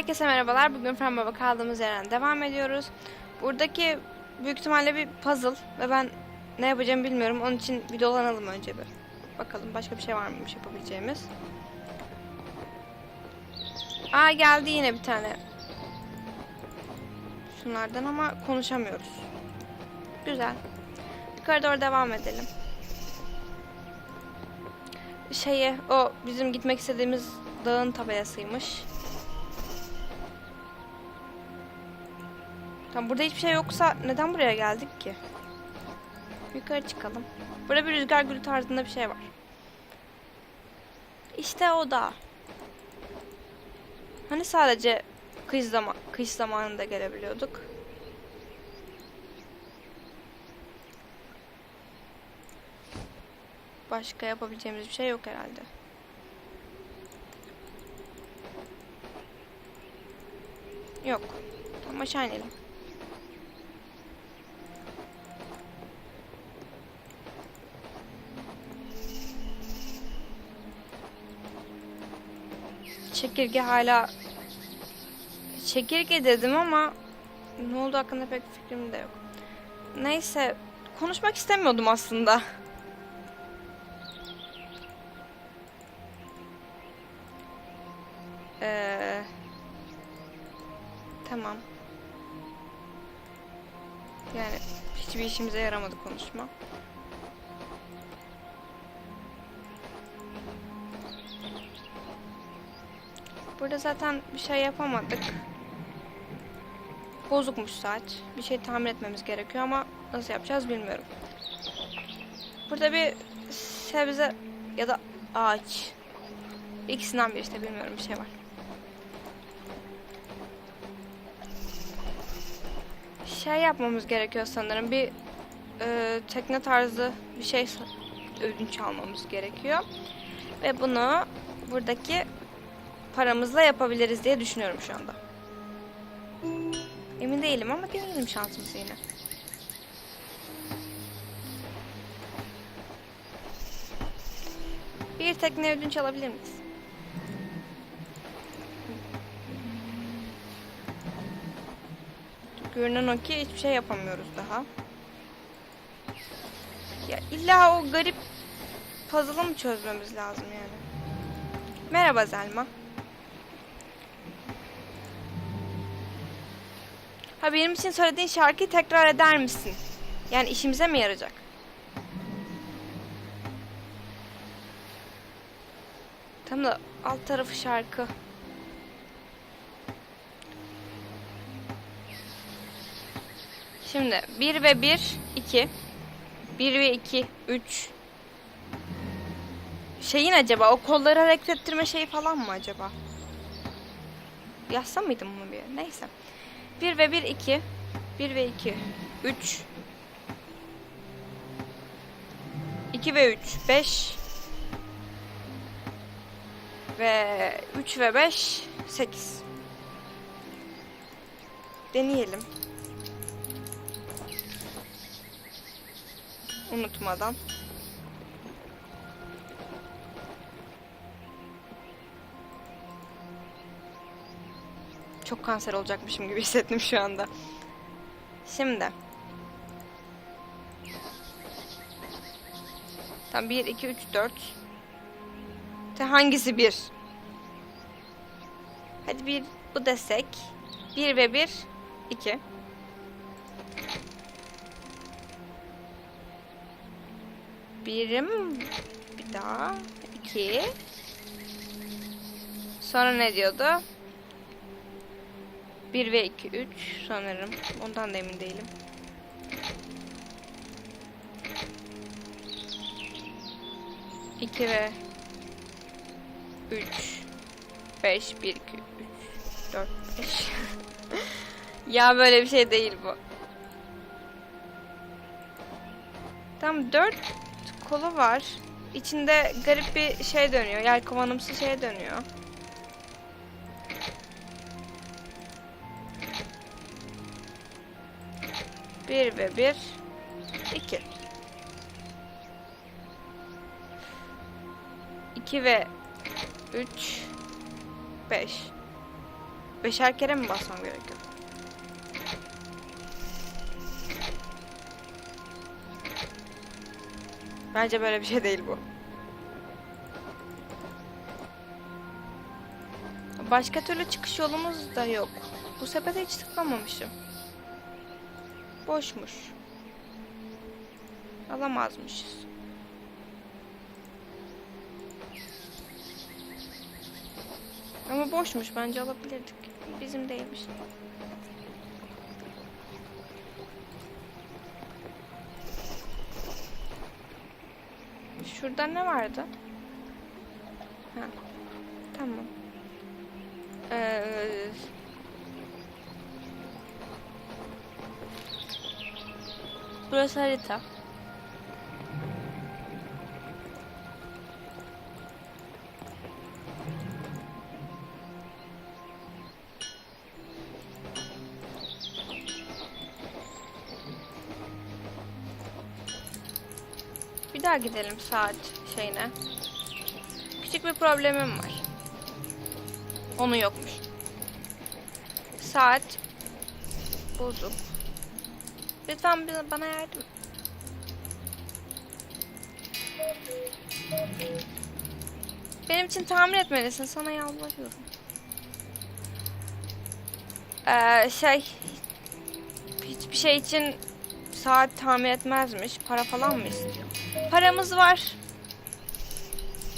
Herkese merhabalar. Bugün Fen Baba kaldığımız yerden devam ediyoruz. Buradaki büyük ihtimalle bir puzzle ve ben ne yapacağımı bilmiyorum. Onun için bir dolanalım önce bir. Bakalım başka bir şey var mıymış yapabileceğimiz. Aa geldi yine bir tane. Şunlardan ama konuşamıyoruz. Güzel. Yukarı doğru devam edelim. Şeye o bizim gitmek istediğimiz dağın tabelasıymış. Tamam burada hiçbir şey yoksa neden buraya geldik ki? Yukarı çıkalım. Burada bir rüzgar gülü tarzında bir şey var. İşte o da. Hani sadece kış zaman kış zamanında gelebiliyorduk. Başka yapabileceğimiz bir şey yok herhalde. Yok. Tamam aşağı inelim. Çekirge hala çekirge dedim ama ne oldu hakkında pek fikrim de yok. Neyse konuşmak istemiyordum aslında. Ee, tamam. Yani hiçbir işimize yaramadı konuşma. Burada zaten bir şey yapamadık. Bozukmuş saat. Bir şey tamir etmemiz gerekiyor ama nasıl yapacağız bilmiyorum. Burada bir sebze ya da ağaç. İkisinden biri işte bilmiyorum bir şey var. Şey yapmamız gerekiyor sanırım. Bir e, tekne tarzı bir şey ödünç almamız gerekiyor. Ve bunu buradaki paramızla yapabiliriz diye düşünüyorum şu anda. Emin değilim ama deneyelim şansımızı yine. Bir tekne ödünç alabilir miyiz? Görünen o ki hiçbir şey yapamıyoruz daha. Ya illa o garip puzzle'ı mı çözmemiz lazım yani? Merhaba Zelma. Ha benim için söylediğin şarkıyı tekrar eder misin? Yani işimize mi yarayacak? Tam da alt tarafı şarkı. Şimdi 1 ve 1, 2. 1 ve 2, 3. Şeyin acaba o kolları hareket ettirme şeyi falan mı acaba? Yazsam mıydım bunu bir? Neyse. 1 ve 1 2. 1 ve 2 3. 2 ve 3 5. Ve 3 ve 5 8. Deneyelim. Unutmadan. Çok kanser olacakmışım gibi hissettim şu anda. Şimdi. Tam 1, 2, 3, 4. Te hangisi 1? Hadi bir bu desek. 1 ve 1, 2. Birim. Bir daha. 2. Sonra ne diyordu? 1 ve 2, 3 sanırım. Ondan da emin değilim. İki ve üç, beş, bir, iki, üç, dört, beş. ya böyle bir şey değil bu. Tam dört kolu var. İçinde garip bir şey dönüyor. Yelkovanımsı şey dönüyor. Bir ve bir. iki. İki ve üç. Beş. beşer kere mi basmam gerekiyor? Bence böyle bir şey değil bu. Başka türlü çıkış yolumuz da yok. Bu sepete hiç tıklamamışım. Boşmuş. Alamazmışız. Ama boşmuş bence alabilirdik. Bizim değilmiş. Şurada ne vardı? Ha. Tamam. Ee, burası harita. Bir daha gidelim saat şeyine. Küçük bir problemim var. Onu yokmuş. Saat bozuk. Lütfen bana yardım. Benim için tamir etmelisin. Sana yalvarıyorum. Ee, şey hiçbir şey için saat tamir etmezmiş. Para falan mı istiyor? Paramız var.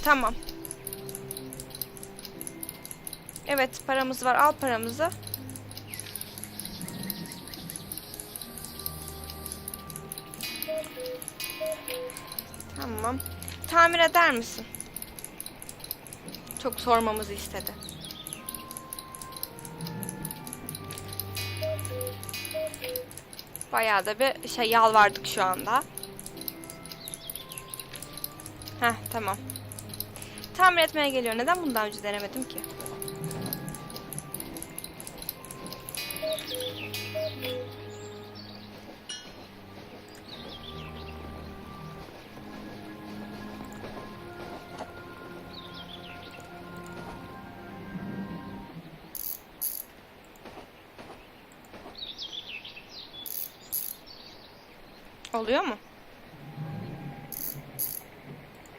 Tamam. Evet paramız var. Al paramızı. Tamam. Tamir eder misin? Çok sormamızı istedi. Bayağı da bir şey yalvardık şu anda. Heh tamam. Tamir etmeye geliyor. Neden bunu daha önce denemedim ki? Oluyor mu?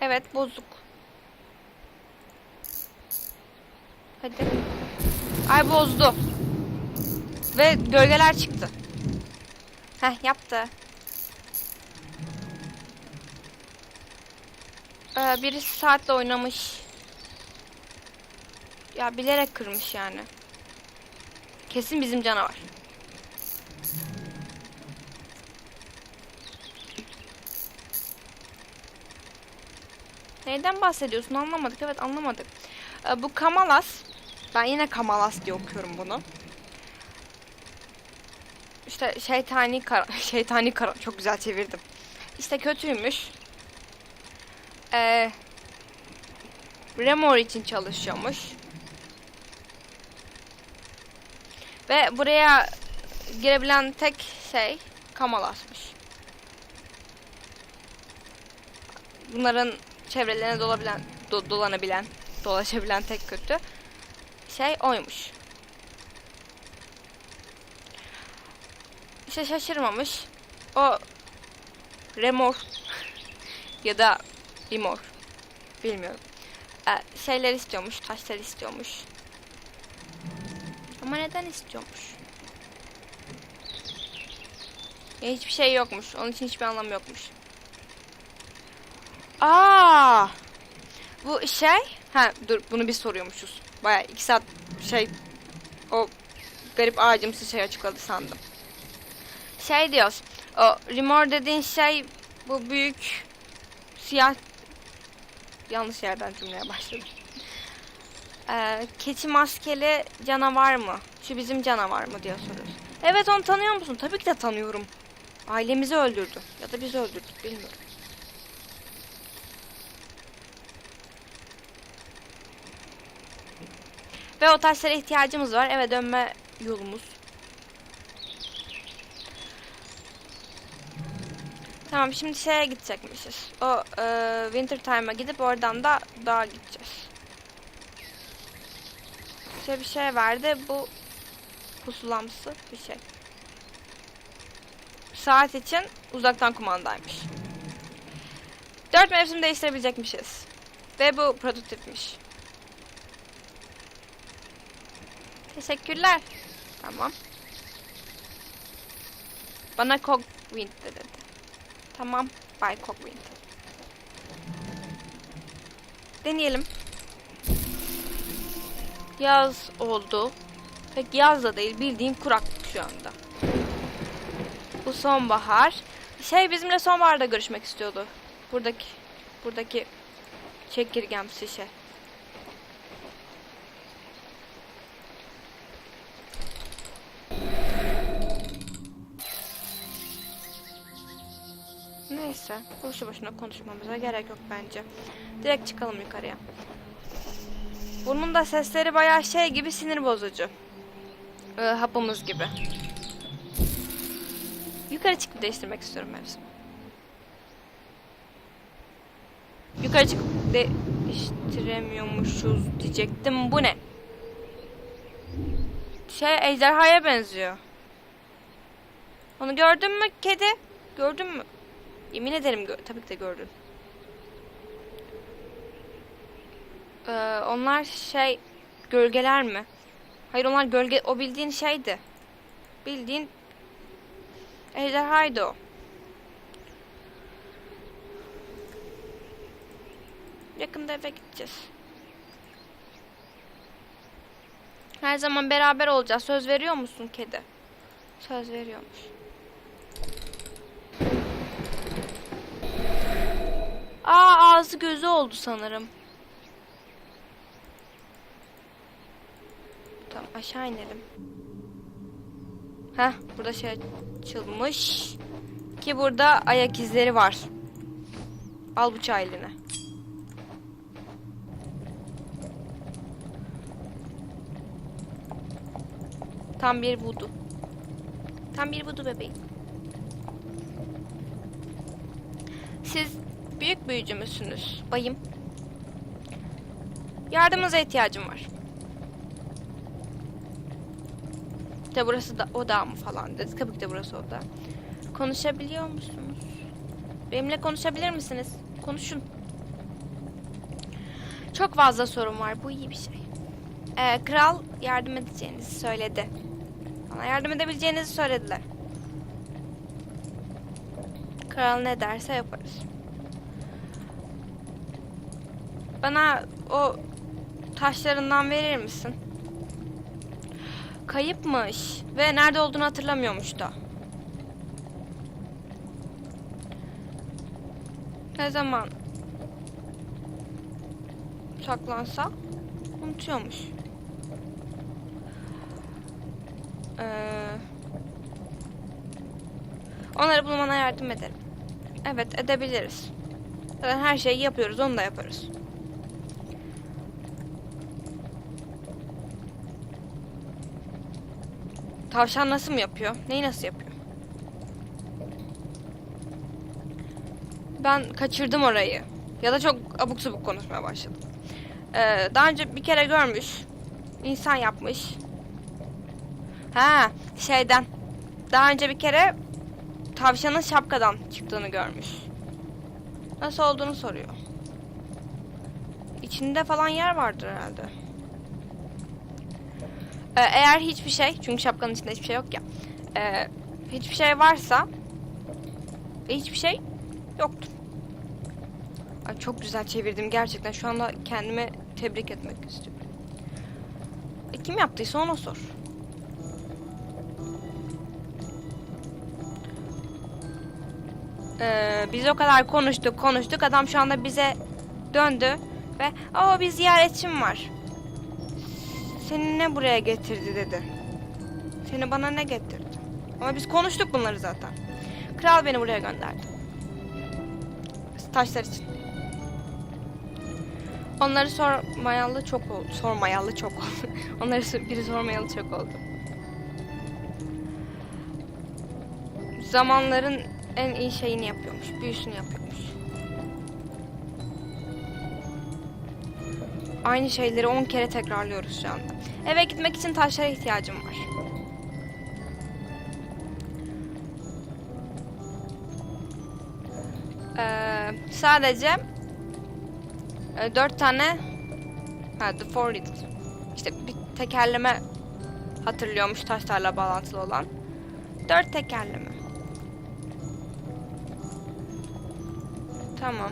Evet bozuk. Hadi. Ay bozdu. Ve gölgeler çıktı. Heh yaptı. Ee, birisi saatle oynamış. Ya bilerek kırmış yani. Kesin bizim canavar. Neyden bahsediyorsun anlamadık. Evet anlamadık. Ee, bu Kamalas. Ben yine Kamalas diye okuyorum bunu. İşte şeytani kara, şeytani kara çok güzel çevirdim. İşte kötüymüş. Ee, Remor için çalışıyormuş. Ve buraya girebilen tek şey Kamalas'mış. Bunların çevrelerine dolabilen, do- dolanabilen, dolaşabilen tek kötü şey oymuş. İşte şaşırmamış. O remor ya da limor bilmiyorum. Ee, şeyler istiyormuş, taşlar istiyormuş. Ama neden istiyormuş? Ya hiçbir şey yokmuş. Onun için hiçbir anlamı yokmuş. Aa! Bu şey, ha dur bunu bir soruyormuşuz. Baya iki saat şey o garip ağacımsı şey açıkladı sandım. Şey diyoruz. O Rimor dediğin şey bu büyük siyah yanlış yerden cümleye başladım. Ee, keçi maskeli canavar mı? Şu bizim canavar mı diye soruyoruz. Evet onu tanıyor musun? Tabii ki de tanıyorum. Ailemizi öldürdü. Ya da biz öldürdük bilmiyorum. Ve o taşlara ihtiyacımız var. Eve dönme yolumuz. Tamam şimdi şeye gidecekmişiz. O e, Winter Time'a gidip oradan da dağa gideceğiz. İşte bir şey verdi. Bu Pusulamsı bir şey. Saat için uzaktan kumandaymış. Dört mevsim değiştirebilecekmişiz. Ve bu prototipmiş. Teşekkürler. Tamam. Bana Cogwind de dedi. Tamam. Bay Cogwind. Deneyelim. Yaz oldu. Pek yaz da değil bildiğin kuraklık şu anda. Bu sonbahar. Şey bizimle sonbaharda görüşmek istiyordu. Buradaki buradaki çekirgemsi şey. Neyse, boşu boşuna konuşmamıza gerek yok bence. Direkt çıkalım yukarıya. Bunun da sesleri bayağı şey gibi sinir bozucu. Ee, hapımız gibi. Yukarı çıkıp değiştirmek istiyorum mevsimi. Yukarı çıkıp değiştiremiyormuşuz diyecektim. Bu ne? Şey ejderhaya benziyor. Onu gördün mü kedi? Gördün mü? Yemin ederim tabii ki de gördün. Ee, onlar şey gölgeler mi? Hayır onlar gölge o bildiğin şeydi. Bildiğin ejderhaydı o. Yakında eve gideceğiz. Her zaman beraber olacağız. Söz veriyor musun kedi? Söz veriyormuş. Aa ağzı gözü oldu sanırım. Tamam aşağı inelim. Heh burada şey açılmış. Ki burada ayak izleri var. Al bıçağı eline. Tam bir vudu. Tam bir vudu bebeğim. Siz büyük büyücü müsünüz bayım? Yardımınıza ihtiyacım var. De burası da oda mı falan dedi. Tabii ki de burası oda. Konuşabiliyor musunuz? Benimle konuşabilir misiniz? Konuşun. Çok fazla sorun var. Bu iyi bir şey. Ee, kral yardım edeceğinizi söyledi. Bana yardım edebileceğinizi söylediler. Kral ne derse yaparız. Bana o taşlarından verir misin? Kayıpmış ve nerede olduğunu hatırlamıyormuş da. Ne zaman saklansa unutuyormuş. Ee, onları bulmana yardım ederim. Evet edebiliriz. Zaten her şeyi yapıyoruz onu da yaparız. Tavşan nasıl mı yapıyor? Neyi nasıl yapıyor? Ben kaçırdım orayı. Ya da çok abuk subuk konuşmaya başladım. Ee, daha önce bir kere görmüş. İnsan yapmış. Ha şeyden. Daha önce bir kere tavşanın şapkadan çıktığını görmüş. Nasıl olduğunu soruyor. İçinde falan yer vardır herhalde. Ee, eğer hiçbir şey, çünkü şapkanın içinde hiçbir şey yok ya. Ee, hiçbir şey varsa hiçbir şey yoktur. Ay çok güzel çevirdim gerçekten. Şu anda kendime tebrik etmek istiyorum. E, kim yaptıysa ona sor. Ee, biz o kadar konuştuk konuştuk. Adam şu anda bize döndü ve o bir ziyaretçim var. Seni ne buraya getirdi dedi. Seni bana ne getirdi? Ama biz konuştuk bunları zaten. Kral beni buraya gönderdi. Taşlar için. Onları sormayalı çok oldu. Sormayalı çok oldu. Onları biri sormayalı çok oldu. Zamanların en iyi şeyini yapıyormuş. Büyüsünü yapıyormuş. Aynı şeyleri 10 kere tekrarlıyoruz şu anda. Eve gitmek için taşlara ihtiyacım var. Ee, sadece e, 4 tane ha, The Four Little işte bir tekerleme hatırlıyormuş taşlarla bağlantılı olan. 4 tekerleme. Tamam.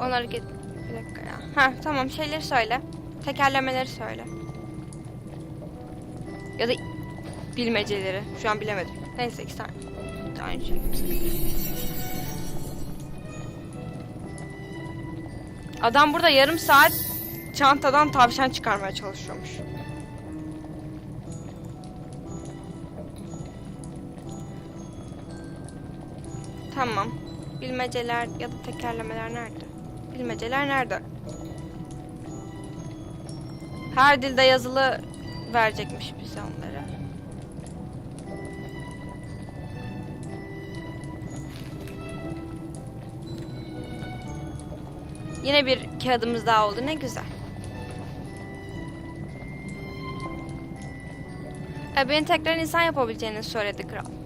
Onları git. Bir dakika ya. Ha tamam şeyleri söyle. Tekerlemeleri söyle. Ya da bilmeceleri. Şu an bilemedim. Neyse iki tane. Bir tane şey. Adam burada yarım saat çantadan tavşan çıkarmaya çalışıyormuş. Tamam. Bilmeceler ya da tekerlemeler nerede? Bilmeceler nerede? Her dilde yazılı verecekmiş bize onları. Yine bir kağıdımız daha oldu. Ne güzel. E, beni tekrar insan yapabileceğini söyledi kral.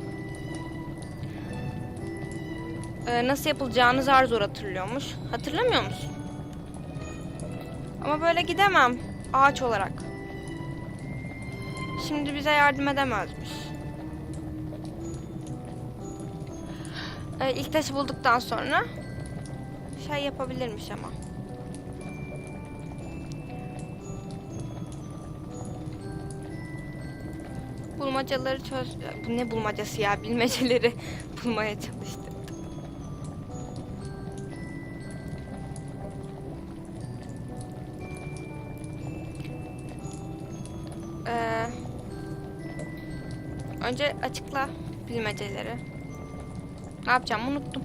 E, nasıl yapılacağını zar zor hatırlıyormuş. Hatırlamıyor musun? Ama böyle gidemem. Ağaç olarak. Şimdi bize yardım edemezmiş. E, ilk taşı bulduktan sonra şey yapabilirmiş ama. Bulmacaları çöz... Bu ne bulmacası ya? Bilmeceleri bulmaya çalıştı. Önce açıkla bilmeceleri. Ne yapacağımı unuttum.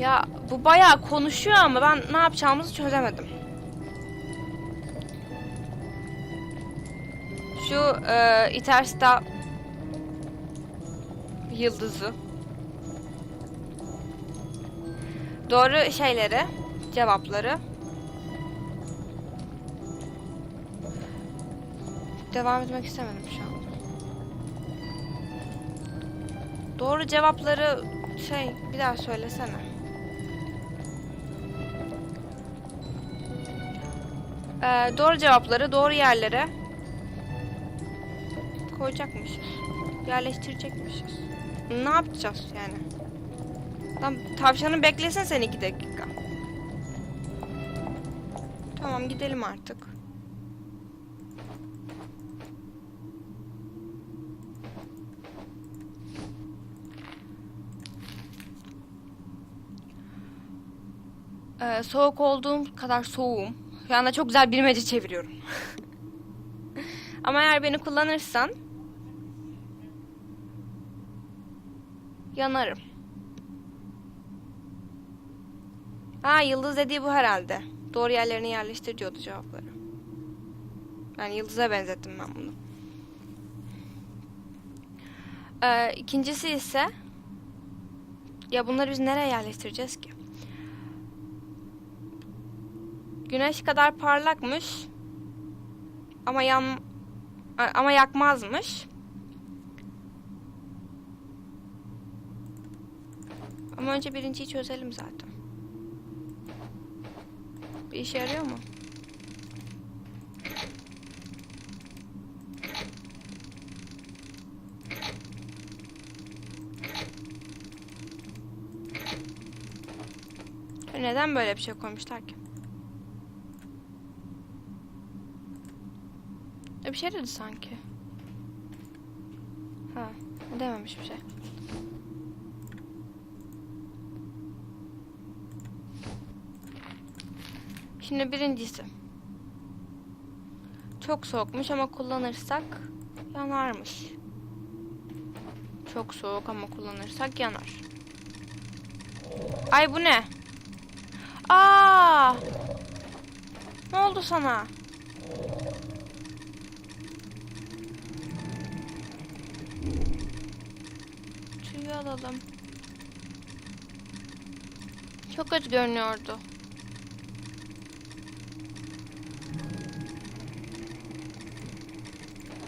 Ya bu bayağı konuşuyor ama ben ne yapacağımızı çözemedim. Şu e, Interstar yıldızı. Doğru şeyleri, cevapları. Devam etmek istemedim şu anda. Doğru cevapları şey bir daha söylesene. Ee, doğru cevapları doğru yerlere koyacakmışız. Yerleştirecekmişiz. Ne yapacağız yani? Lan tavşanı beklesin sen iki dakika. Tamam gidelim artık. Ee, soğuk olduğum kadar soğuğum. Şu anda çok güzel bilmece çeviriyorum. Ama eğer beni kullanırsan yanarım. Ha yıldız dediği bu herhalde. Doğru yerlerine yerleştir diyordu cevapları. Yani yıldıza benzettim ben bunu. Ee, ikincisi ise ya bunları biz nereye yerleştireceğiz ki? Güneş kadar parlakmış. Ama yan ama yakmazmış. Ama önce birinciyi çözelim zaten. Bir işe yarıyor mu? Neden böyle bir şey koymuşlar ki? Bir şey dedi sanki. Ha, dememiş bir şey. Şimdi birincisi. Çok soğukmuş ama kullanırsak yanarmış. Çok soğuk ama kullanırsak yanar. Ay bu ne? Aa! Ne oldu sana? Tüyü alalım. Çok kötü görünüyordu.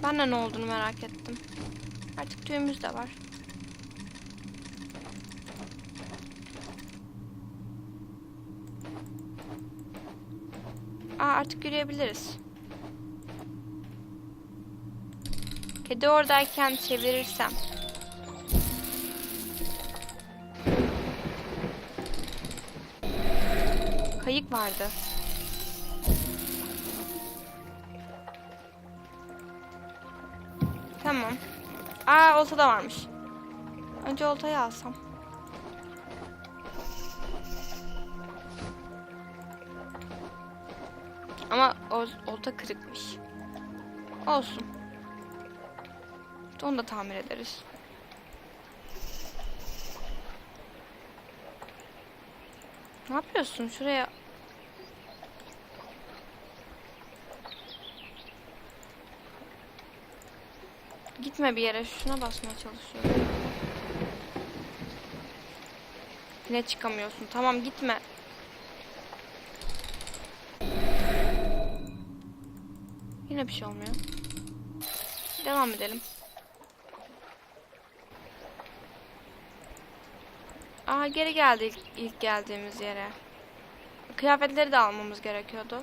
Ben de ne olduğunu merak ettim. Artık tüyümüz de var. Aa artık yürüyebiliriz. Kedi oradayken çevirirsem. Vardı. Tamam. Aa olta da varmış. Önce oltayı alsam. Ama olta kırıkmış. Olsun. Onu da tamir ederiz. Ne yapıyorsun? Şuraya Gitme bir yere. Şuna basmaya çalışıyorum. Yine çıkamıyorsun. Tamam gitme. Yine bir şey olmuyor. Devam edelim. Aa geri geldik ilk geldiğimiz yere. Kıyafetleri de almamız gerekiyordu.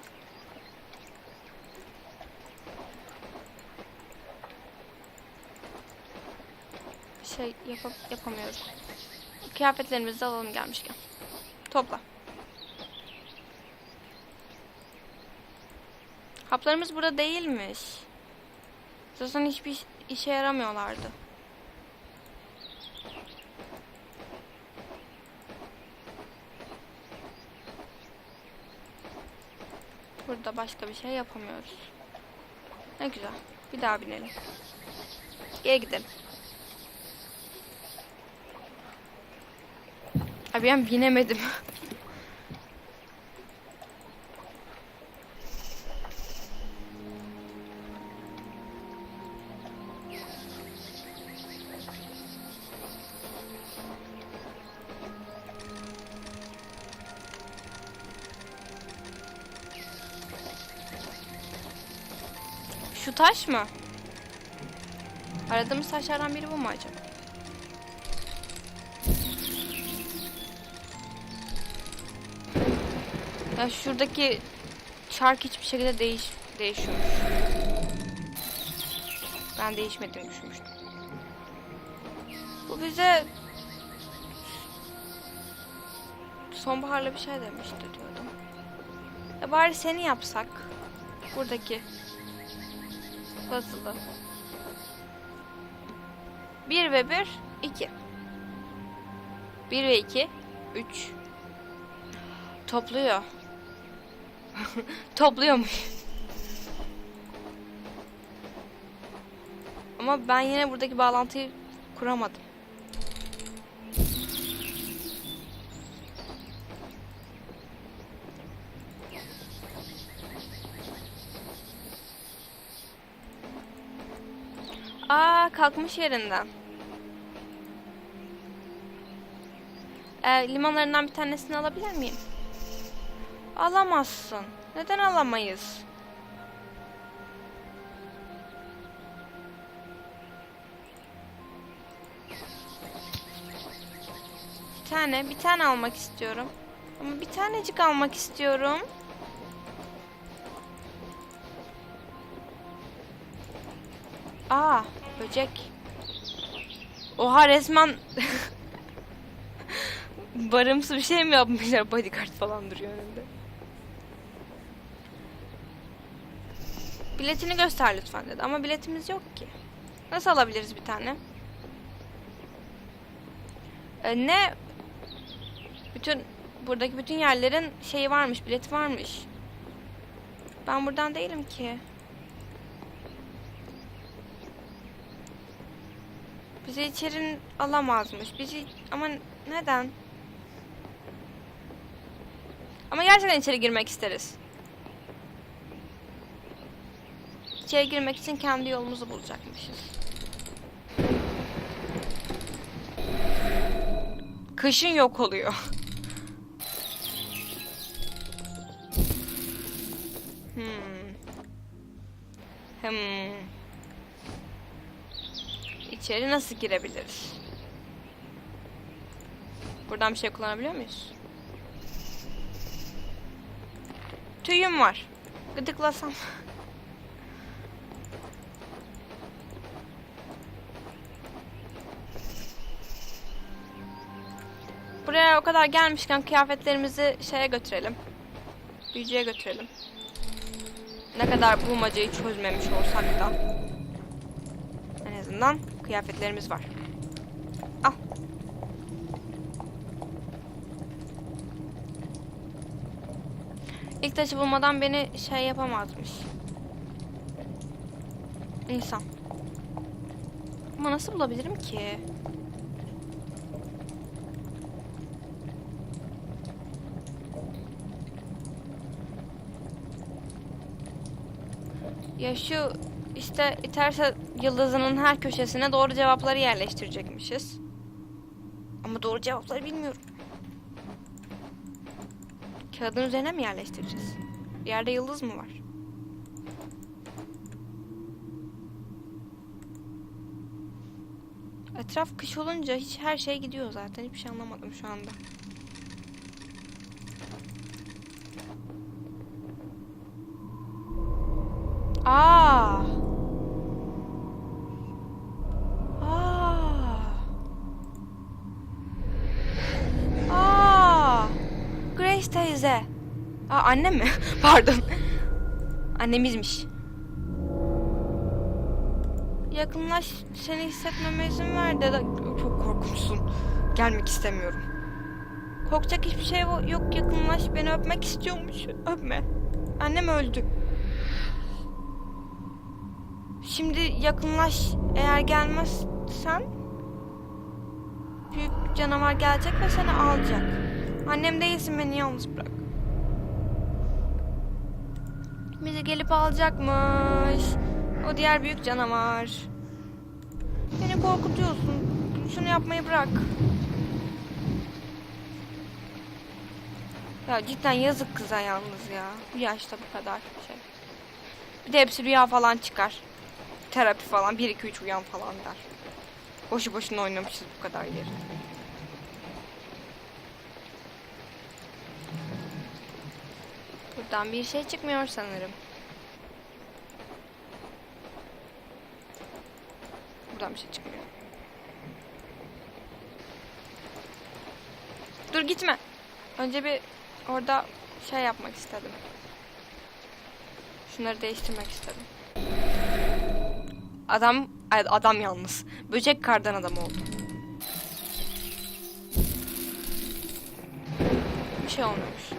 Şey yapa yapamıyoruz. Kıyafetlerimizi de alalım gelmişken. Topla. Haplarımız burada değilmiş. Zaten hiçbir işe yaramıyorlardı. Burada başka bir şey yapamıyoruz. Ne güzel. Bir daha binelim. Geri gidelim. Abi ben binemedim. Şu taş mı? Aradığımız taşlardan biri bu mu acaba? Şuradaki çark hiçbir şekilde değiş değişiyormuş. Ben değişmediğini düşünmüştüm. Bu bize sonbaharla bir şey demişti diyordum. Ya bari seni yapsak. Buradaki puzzle'ı. 1 ve 1 2. 1 ve 2 3 Topluyor. Topluyormuş. Ama ben yine buradaki bağlantıyı kuramadım. Aa kalkmış yerinden. Ee, limanlarından bir tanesini alabilir miyim? Alamazsın. Neden alamayız? Bir tane, bir tane almak istiyorum. Ama bir tanecik almak istiyorum. Aa, böcek. Oha resmen barımsı bir şey mi yapmışlar? Bodyguard falan duruyor önünde. Biletini göster lütfen dedi. Ama biletimiz yok ki. Nasıl alabiliriz bir tane? Ee, ne? Bütün buradaki bütün yerlerin şeyi varmış, bileti varmış. Ben buradan değilim ki. Bizi içeri alamazmış. Bizi ama neden? Ama gerçekten içeri girmek isteriz. İçeri girmek için kendi yolumuzu bulacakmışız. Kışın yok oluyor. Hmm. Hmm. içeri nasıl girebiliriz? Buradan bir şey kullanabiliyor muyuz? Tüyüm var. Gıdıklasam. O kadar gelmişken kıyafetlerimizi şeye götürelim. Büyücüye götürelim. Ne kadar bulmacayı çözmemiş olsak da. En azından kıyafetlerimiz var. Al. İlk taşı bulmadan beni şey yapamazmış. İnsan. Ama nasıl bulabilirim ki? Ya şu işte iterse yıldızının her köşesine doğru cevapları yerleştirecekmişiz. Ama doğru cevapları bilmiyorum. Kağıdın üzerine mi yerleştireceğiz? Bir yerde yıldız mı var? Etraf kış olunca hiç her şey gidiyor zaten. Hiçbir şey anlamadım şu anda. Aa. Aa. Aa. Grace teyze. Aa annem mi? Pardon. Annemizmiş. Yakınlaş seni hissetmeme izin ver de çok korkunçsun. Gelmek istemiyorum. Korkacak hiçbir şey yok yakınlaş beni öpmek istiyormuş. Öpme. Annem öldü. Şimdi yakınlaş. Eğer gelmezsen büyük canavar gelecek ve seni alacak. Annem değilsin beni yalnız bırak. Bizi gelip alacakmış. O diğer büyük canavar. Beni korkutuyorsun. Şunu yapmayı bırak. Ya cidden yazık kıza yalnız ya. Bu yaşta bu kadar şey. Bir de hepsi rüya falan çıkar. Terapi falan 1 2 3 uyan falan der. Boşu boşuna oynamışız bu kadar yeri. Buradan bir şey çıkmıyor sanırım. Buradan bir şey çıkmıyor. Dur gitme. Önce bir orada şey yapmak istedim. Şunları değiştirmek istedim. Adam adam yalnız. Böcek kardan adam oldu. Bir şey olmamış.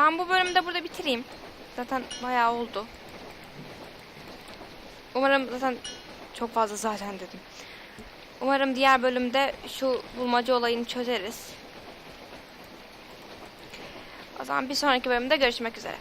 Ben bu bölümü de burada bitireyim. Zaten bayağı oldu. Umarım zaten çok fazla zaten dedim. Umarım diğer bölümde şu bulmaca olayını çözeriz. O zaman bir sonraki bölümde görüşmek üzere.